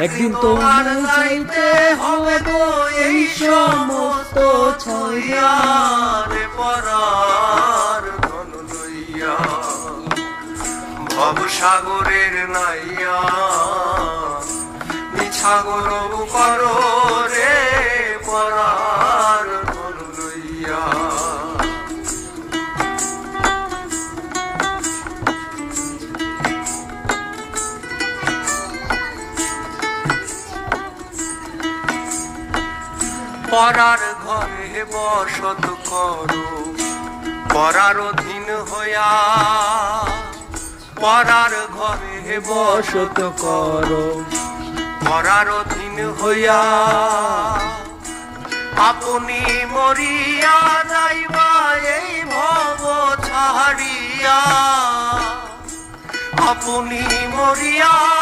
একদিন তোমার চাইতে হবে এই সমস্ত ছাইয়া রে পরার ধন লইয়া। ভব সাগরের নাইয়া। মিছাগর করো রে পরার ধন লইয়া। পরার ঘরে বসত করো। পরার অধীন হইয়া পরার ঘরে বসত করো। পরার অধীন হইয়া আপনি মরিয়া যাইবা, এই ভব ছাড়িয়া। আপনি মরিয়া